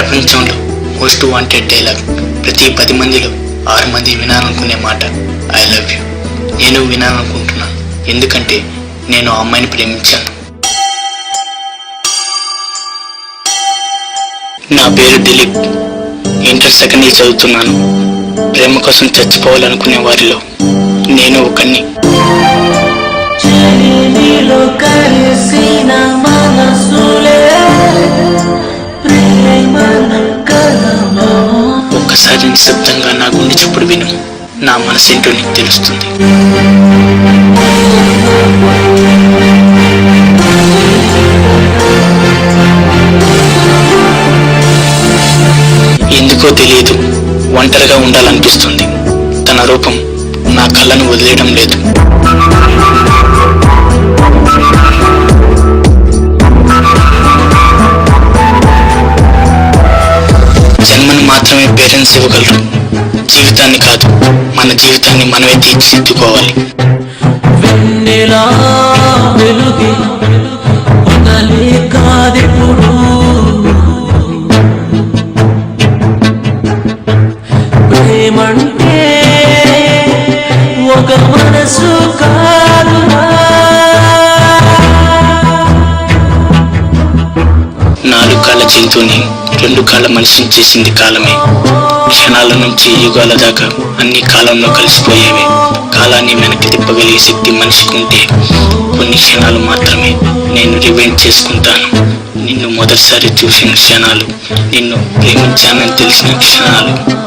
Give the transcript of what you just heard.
ప్రపంచంలో most wanted dialogue ప్రతి పది మందిలో ఆరు మంది వినాలనుకునే మాట. ఐ లవ్ యూ నేను వినాలనుకుంటున్నాను ఎందుకంటే నేను ఆ అమ్మాయిని ప్రేమించాను. నా పేరు దిలీప్. ఇంటర్ సెకండ్ ఇయర్ చదువుతున్నాను. ప్రేమ కోసం చచ్చిపోవాలనుకునే వారిలో నేను ఒకన్ని నీలో కలిసిన ఒక్కసారి నిశ్శబ్దంగా నా గుండె చప్పుడు విను. నా మనసేంటో నీకు తెలుస్తుంది. ఎందుకో తెలియదు ఒంటరిగా ఉండాలనిపిస్తుంది. తన రూపం నా కళ్ళను వదిలేయడం లేదు. మాత్రమే పేరెంట్స్ ఇవ్వగలరు. జీవితాన్ని కాదు మన జీవితాన్ని మనమే తీర్చిదిద్దుకోవాలి. వెన్నెలా జంతువుని రెండు కాళ్ళ మనిషిని చేసింది కాలమే. క్షణాల నుంచి యుగాల దాకా అన్ని కాలంలో కలిసిపోయేవి. కాలాన్ని వెనక్కి తిప్పగలిగే శక్తి మనిషికి ఉంటే కొన్ని క్షణాలు మాత్రమే నేను రివైండ్ చేసుకుంటాను. నిన్ను మొదటిసారి చూసిన క్షణాలు నిన్ను ప్రేమించానని తెలిసిన క్షణాలు.